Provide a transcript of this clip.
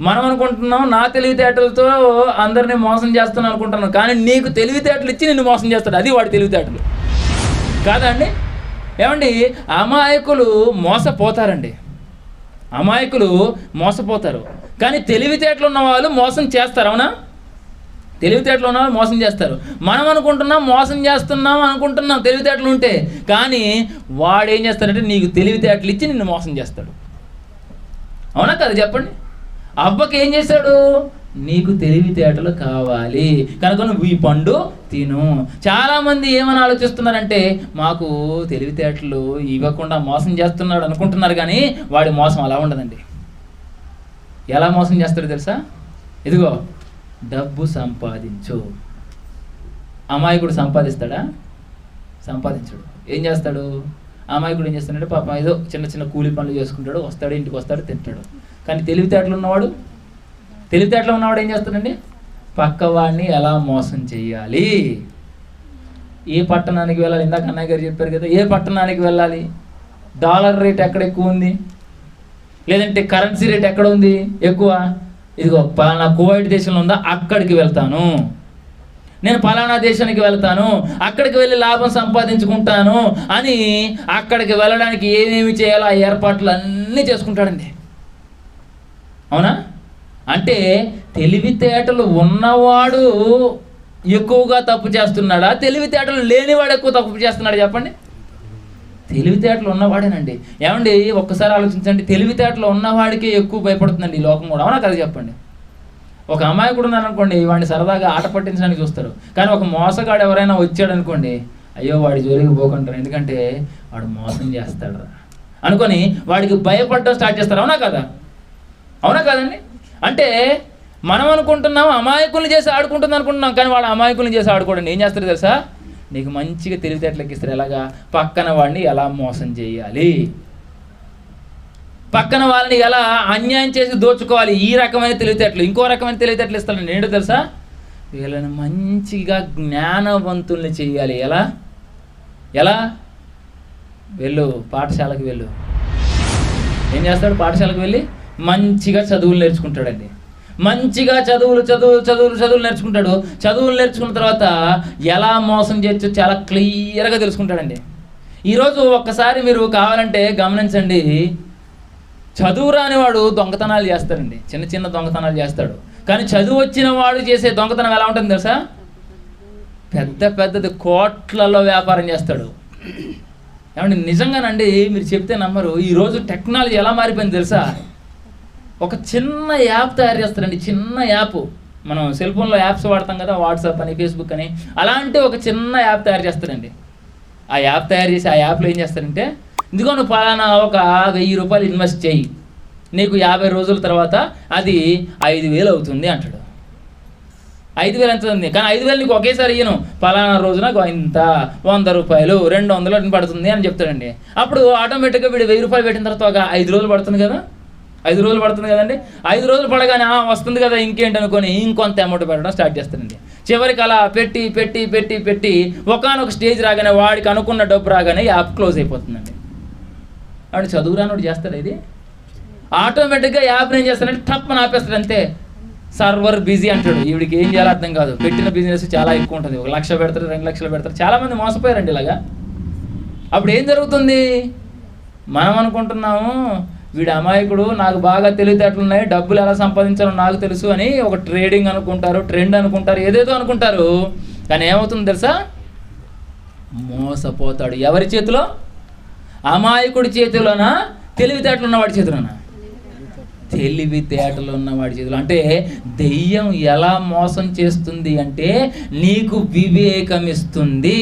మనం అనుకుంటున్నాం నా తెలివితేటలతో అందరినీ మోసం చేస్తాను అనుకుంటున్నాను కానీ నీకు తెలివితేటలు ఇచ్చి నిన్ను మోసం చేస్తాడు. అది వాడి తెలివితేటలు. కాదా అండి ఏమండి? అమాయకులు మోసపోతారండి. అమాయకులు మోసపోతారు. కానీ తెలివితేటలు ఉన్న వాళ్ళు మోసం చేస్తారు అవునా? తెలివితేటలు ఉన్న వాళ్ళు మోసం చేస్తారు. మనం అనుకుంటున్నాం మోసం చేస్తున్నాం అనుకుంటున్నాం తెలివితేటలు ఉంటే కానీ వాడు ఏం చేస్తాడంటే నీకు తెలివితేటలు ఇచ్చి నిన్ను మోసం చేస్తాడు. అవునా కదా? చెప్పండి. అవ్వకి ఏం చేశాడు? నీకు తెలివితేటలు కావాలి. కనుక నువ్వు ఈ పండు తిను. చాలామంది ఏమని ఆలోచిస్తున్నారంటే మాకు తెలివితేటలు ఇవ్వకుండా మోసం చేస్తున్నాడు అనుకుంటున్నారు కానీ వాడి మోసం అలా ఉండదండి. ఎలా మోసం చేస్తాడో తెలుసా? ఇదిగో డబ్బు సంపాదించు. అమాయకుడు సంపాదిస్తాడా? సంపాదించడు. ఏం చేస్తాడు? అమాయకుడు ఏం చేస్తాడంటే పాపం ఏదో చిన్న చిన్న కూలి పనులు చేసుకుంటాడు వస్తాడు ఇంటికి వస్తాడు తింటాడు. కానీ తెలివితేటలు ఉన్నవాడు తెలివితేటలు ఉన్నవాడు ఏం చేస్తాడండి? పక్కవాడిని ఎలా మోసం చేయాలి ఏ పట్టణానికి వెళ్ళాలి? ఇందాక అన్నయ్య గారు చెప్పారు కదా ఏ పట్టణానికి వెళ్ళాలి? డాలర్ రేట్ ఎక్కడ ఎక్కువ ఉంది? లేదంటే కరెన్సీ రేట్ ఎక్కడ ఉంది? ఎక్కువ? ఇదిగో పలానా కువైట్ దేశంలో ఉందా? అక్కడికి వెళ్తాను. నేను పలానా దేశానికి వెళ్తాను. అక్కడికి వెళ్ళి లాభం సంపాదించుకుంటాను అని అక్కడికి వెళ్ళడానికి ఏమేమి చేయాలో ఆ ఏర్పాట్లు అన్నీ చేసుకుంటాడండి. అవునా? అంటే తెలివితేటలు ఉన్నవాడు ఎక్కువగా తప్పు చేస్తున్నాడా? తెలివితేటలు లేనివాడు ఎక్కువ తప్పు చేస్తున్నాడు చెప్పండి? తెలివితేటలు ఉన్నవాడేనండి. ఏమండి ఒక్కసారి ఆలోచించండి. తెలివితేటలు ఉన్నవాడికే ఎక్కువ భయపడుతుందండి ఈ లోకం కూడా. అవునా కదా చెప్పండి? ఒక అమ్మాయి కూడా అనుకోండి వాడిని సరదాగా ఆట పట్టించడానికి చూస్తారు. కానీ ఒక మోసగాడు ఎవరైనా వచ్చాడు అనుకోండి అయ్యో వాడి జోలికి పోకుంటారు ఎందుకంటే వాడు మోసం చేస్తాడు అనుకొని వాడికి భయపడడం స్టార్ట్ చేస్తారు. అవునా కదా? అవునా కాదండి? అంటే మనం అనుకుంటున్నాం అమాయకుల్ని చేసి ఆడుకుంటుంది అనుకుంటున్నాం కానీ వాళ్ళు అమాయకుల్ని చేసి ఆడుకోవడం ఏం చేస్తారు తెలుసా? నీకు మంచిగా తెలివితేటలకి ఇస్తారు ఎలాగా? పక్కన వాడిని ఎలా మోసం చేయాలి? పక్కన వాళ్ళని ఎలా అన్యాయం చేసి దోచుకోవాలి? ఈ రకమైన తెలివితేటలు ఇంకో రకమైన తెలివితేటలు ఇస్తాను ఏంటో తెలుసా? వీళ్ళని మంచిగా జ్ఞానవంతుల్ని చేయాలి. ఎలా? ఎలా? వెళ్ళు పాఠశాలకు వెళ్ళు. ఏం చేస్తాడు? పాఠశాలకు వెళ్ళి మంచిగా చదువులు నేర్చుకుంటాడండి. మంచిగా చదువులు చదువులు చదువులు చదువులు నేర్చుకుంటాడు. చదువులు నేర్చుకున్న తర్వాత ఎలా మోసం చేయొచ్చో చాలా క్లియర్గా తెలుసుకుంటాడండి. ఈరోజు ఒక్కసారి మీరు కావాలంటే గమనించండి. చదువు రానివాడు దొంగతనాలు చేస్తాడండి. చిన్న చిన్న దొంగతనాలు చేస్తాడు. కానీ చదువు వచ్చిన వాడు చేసే దొంగతనం ఎలా ఉంటుంది తెలుసా? పెద్ద పెద్దది కోట్లలో వ్యాపారం చేస్తాడు. ఏమంటే నిజంగానండి మీరు చెప్తే నమ్మరు. ఈరోజు టెక్నాలజీ ఎలా మారిపోయింది తెలుసా? ఒక చిన్న యాప్ తయారు చేస్తారండి చిన్న యాప్. మనం సెల్ ఫోన్లో యాప్స్ వాడతాం కదా వాట్సాప్ అని ఫేస్బుక్ అని అలాంటి ఒక చిన్న యాప్ తయారు చేస్తారండి. ఆ యాప్ తయారు చేసి ఆ యాప్లో ఏం చేస్తారంటే ఇదిగో నువ్వు పలానా ఒక వెయ్యి రూపాయలు ఇన్వెస్ట్ చేయి. నీకు యాభై రోజుల తర్వాత అది ఐదు వేలు అవుతుంది అంటాడు. ఐదు వేలు ఎంత ఉంది? కానీ ఐదు వేలు నీకు ఒకేసారి ఇయ్యను. పలానా రోజున ఇంత వంద రూపాయలు రెండు వందలు పడుతుంది అని చెప్తాడండి. అప్పుడు ఆటోమేటిక్గా వీడు వెయ్యి రూపాయలు పెట్టిన తర్వాత ఒక ఐదు రోజులు పడుతుంది కదా. ఐదు రోజులు పడుతుంది కదండి. ఐదు రోజులు పడగానే వస్తుంది కదా ఇంకేంటి అనుకొని ఇంకొంత అమౌంట్ పెట్టడం స్టార్ట్ చేస్తాడండి చివరికి అలా పెట్టి పెట్టి పెట్టి పెట్టి ఒకనొక స్టేజ్ రాగానే వాడికి అనుకున్న డబ్బు రాగానే యాప్ క్లోజ్ అయిపోతుందండి. వాడు చదువురానోడు చేస్తాడు ఇది? ఆటోమేటిక్గా యాప్ ఏం చేస్తాడంటే టప్పని ఆపేస్తాడు అంతే. సర్వర్ బిజీ అంటాడు. ఈవిడికి ఏం చేయాలో అర్థం కాదు. పెట్టిన బిజినెస్ చాలా ఎక్కువ ఉంటుంది. ఒక లక్ష పెడతారు రెండు లక్షలు పెడతారు. చాలామంది మోసపోయారండి ఇలాగా. అప్పుడు ఏం జరుగుతుంది? మనం అనుకుంటున్నాము వీడు అమాయకుడు నాకు బాగా తెలివితేటలు ఉన్నాయి డబ్బులు ఎలా సంపాదించాలో నాకు తెలుసు అని ఒక ట్రేడింగ్ అనుకుంటారు ట్రెండ్ అనుకుంటారు ఏదేదో అనుకుంటారు. కానీ ఏమవుతుంది తెలుసా? మోసపోతాడు. ఎవరి చేతిలో? అమాయకుడి చేతిలోనా తెలివితేటలు ఉన్నవాడి చేతిలోనా. తెలివితేటలు ఉన్నవాడి చేతిలో. అంటే దెయ్యం ఎలా మోసం చేస్తుంది అంటే నీకు వివేకం ఇస్తుంది